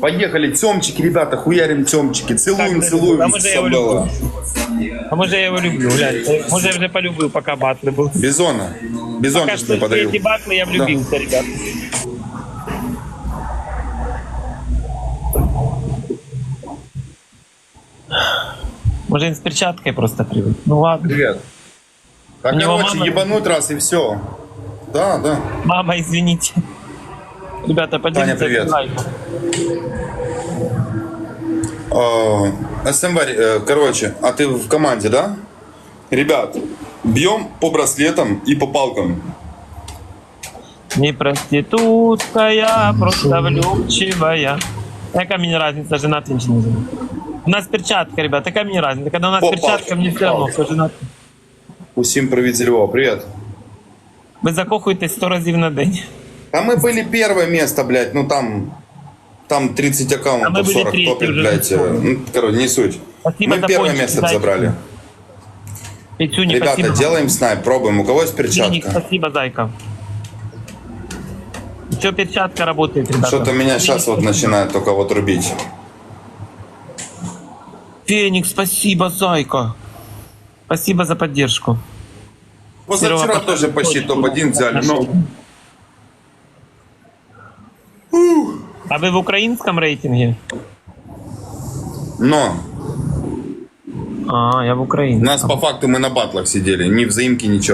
Поехали, темчики, ребята, хуярим темчики. Целуем, Так, целуем. а може я його люблю? А може я його люблю, глянь. Може я вже полюбив, поки батли були. Бизона. Бизон Пока что подарил. эти батлы я влюбился, ребят. Может, он с перчаткой просто привык. Ну ладно. Привет. Так, короче, мама- ебануть раз и все. Да, да. Мама, извините. Ребята, поделитесь привет. лайком. А, СМВ, э, короче, а ты в команде, да? Ребят, бьем по браслетам и по палкам. Не проститутка я, просто влюбчивая. Какая мне разница, женат или не женат? У нас перчатка, ребят, какая мне разница? Когда у нас Опа. перчатка, мне все равно, кто женат. Усім привіт зі Львова, привет. Ви закохуєтесь 100 разів на день. А мы были первое место, блядь, ну там... Там 30 А мы аккаунтов, были 40 третьи топит, блядь. за э, Ну, короче, не суть. Спасибо Мы первое место зайчики. забрали. Петюни, Ребята, спасибо. делаем снайп, пробуем. У кого есть Феник, перчатка? спасибо, зайка. Все, перчатка работает, ребята. Что-то меня сейчас вот начинает только вот рубить. Феникс, спасибо, зайка. Спасибо за поддержку. Позавчера тоже почти точно. топ-1 взяли, но... А вы в украинском рейтинге? Но А, я в Украине. нас по факту мы на батлах сидели, ни взаимки, ничего.